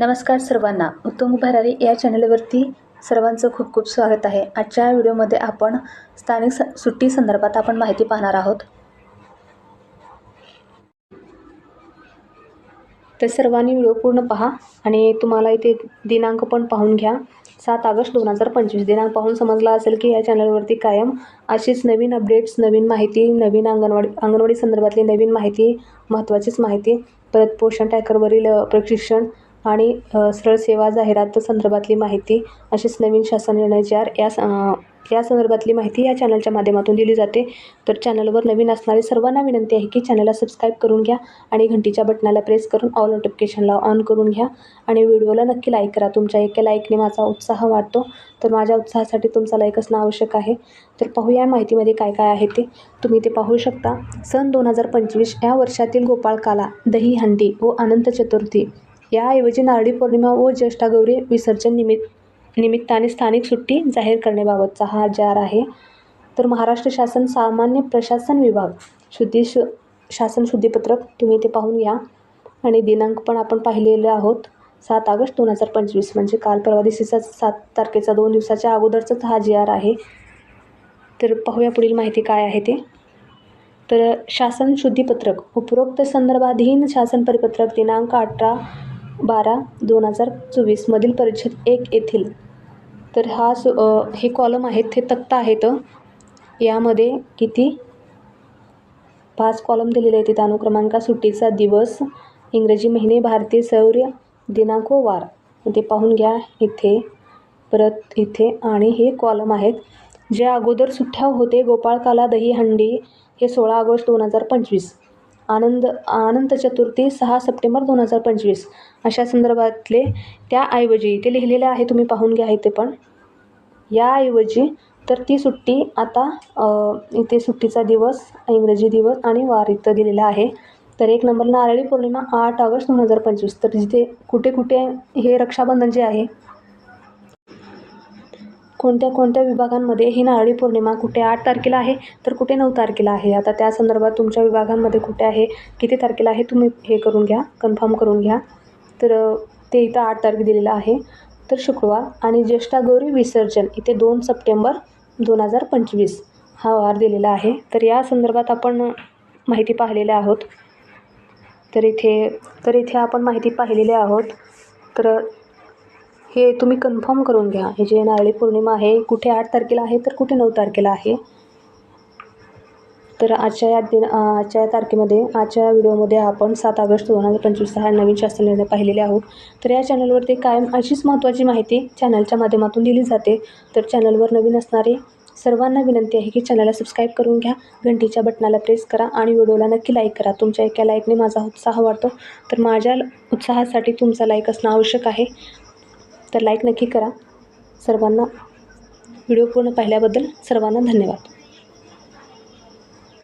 नमस्कार सर्वांना. उत्तुंग भरारी या चॅनलवरती सर्वांचं खूप खूप स्वागत आहे. आजच्या व्हिडिओमध्ये आपण स्थानिक स सुट्टी संदर्भात आपण माहिती पाहणार आहोत. तर सर्वांनी व्हिडिओ पूर्ण पहा आणि तुम्हाला इथे दिनांक पण पाहून घ्या. सात ऑगस्ट दोन हजार पंचवीस. दिनांक पाहून समजला असेल की या चॅनलवरती कायम अशीच नवीन अपडेट्स नवीन माहिती नवीन अंगणवाडी अंगणवाडी संदर्भातली नवीन माहिती महत्त्वाचीच माहिती परत पोषण टॅकरवरील प्रशिक्षण आणि सरळ सेवा जाहिरात संदर्भातली माहिती अशीच नवीन शासन निर्णय चार या स- या संदर्भातली माहिती या चॅनलच्या माध्यमातून दिली जाते. तर चॅनलवर नवीन असणारे सर्वांना विनंती आहे की चॅनलला सबस्क्राईब करून घ्या आणि घंटीच्या बटनाला प्रेस करून ऑल नोटिफिकेशनला ऑन करून घ्या. आणि व्हिडिओला नक्की लाईक करा. तुमच्या एका लाईकने माझा उत्साह वाढतो. तर माझ्या उत्साहासाठी तुमचा लाईक असणं आवश्यक आहे. तर पाहूया माहितीमध्ये काय काय आहे ते. तुम्ही ते पाहू शकता. सन दोन हजार पंचवीस या वर्षातील गोपाळकाला दहीहंडी व अनंत चतुर्थी. याऐवजी नारळी पौर्णिमा व ज्येष्ठागौरी विसर्जन निमित्त निमित्ताने स्थानिक सुट्टी जाहीर करण्याबाबतचा हा जार आहे. तर महाराष्ट्र शासन सामान्य प्रशासन विभाग शुद्धी शु शासन शुद्धीपत्रक तुम्ही ते पाहून घ्या. आणि दिनांक पण आपण पाहिलेले आहोत. सात ऑगस्ट दोन हजार पंचवीस म्हणजे काल परवा दिवशीचा सात तारखेचा दोन दिवसाच्या अगोदरचाच हा जी आर आहे. तर पाहूया पुढील माहिती काय आहे ते. तर शासन शुद्धीपत्रक उपरोक्त संदर्भाधीन शासन परिपत्रक दिनांक अठरा बारा दोन हजार चोवीसमधील परिच्छेद एक येथील. तर हा सु हे कॉलम आहेत हे तक्ता आहेत. यामध्ये किती? पाच कॉलम दिलेले आहेत तिथं अनुक्रमांका सुट्टीचा दिवस इंग्रजी महिने भारतीय सौर्य दिनांक वार. ते पाहून घ्या इथे परत इथे आणि हे कॉलम आहेत. जे अगोदर सुट्ट्या होते गोपाळकाला दहीहंडी हे सोळा ऑगस्ट दोन हजार पंचवीस. आनंद आनंत चतुर्थी सहा सप्टेंबर दोन हजार पंचवीस. अशा संदर्भातले त्याऐवजी ते लिहिलेले आहे तुम्ही पाहून घ्या इथे पण. याऐवजी तर ती सुट्टी आता इथे सुट्टीचा दिवस इंग्रजी दिवस आणि वार इथं दिलेला आहे. तर एक नंबर नारळी पौर्णिमा आठ ऑगस्ट दोन हजार पंचवीस. तर जिथे कुठे कुठे हे रक्षाबंधन जे आहे कोणत्या कोणत्या विभागांमध्ये ही नारळी पौर्णिमा कुठे आठ तारखेला आहे तर कुठे नऊ तारखेला आहे? आता त्या संदर्भात तुमच्या विभागांमध्ये कुठे आहे किती तारखेला आहे तुम्ही हे करून घ्या कन्फर्म करून घ्या. तर ते इथं आठ तारखे दिलेलं आहे. तर शुक्रवार आणि ज्येष्ठा गौरी विसर्जन इथे दोन सप्टेंबर दोन हजार पंचवीस हा वार दिलेला आहे. तर या संदर्भात आपण माहिती पाहिलेल्या आहोत. तर इथे तर इथे आपण माहिती पाहिलेली आहोत. तर हे तुम्ही कन्फर्म करून घ्या. हे जे नारळी पौर्णिमा आहे कुठे आठ तारखेला आहे तर कुठे नऊ तारखेला आहे? तर आजच्या या दिन आजच्या या तारखेमध्ये आजच्या व्हिडिओमध्ये आपण सात ऑगस्ट दोन हजार पंचवीस हा नवीन शास्त्र निर्णय पाहिलेले आहोत. तर या चॅनलवरती कायम अशीच महत्त्वाची माहिती चॅनलच्या माध्यमातून दिली जाते. तर चॅनलवर नवीन असणारे सर्वांना विनंती आहे की चॅनलला सबस्क्राईब करून घ्या. घंटीच्या बटनाला प्रेस करा आणि व्हिडिओला नक्की लाईक करा. तुमच्या एका लाईकने माझा उत्साह वाढतो. तर माझ्या उत्साहासाठी तुमचा लाईक असणं आवश्यक आहे. तर लाईक नक्की करा. सर्वांना व्हिडिओ पूर्ण पाहिल्याबद्दल सर्वांना धन्यवाद.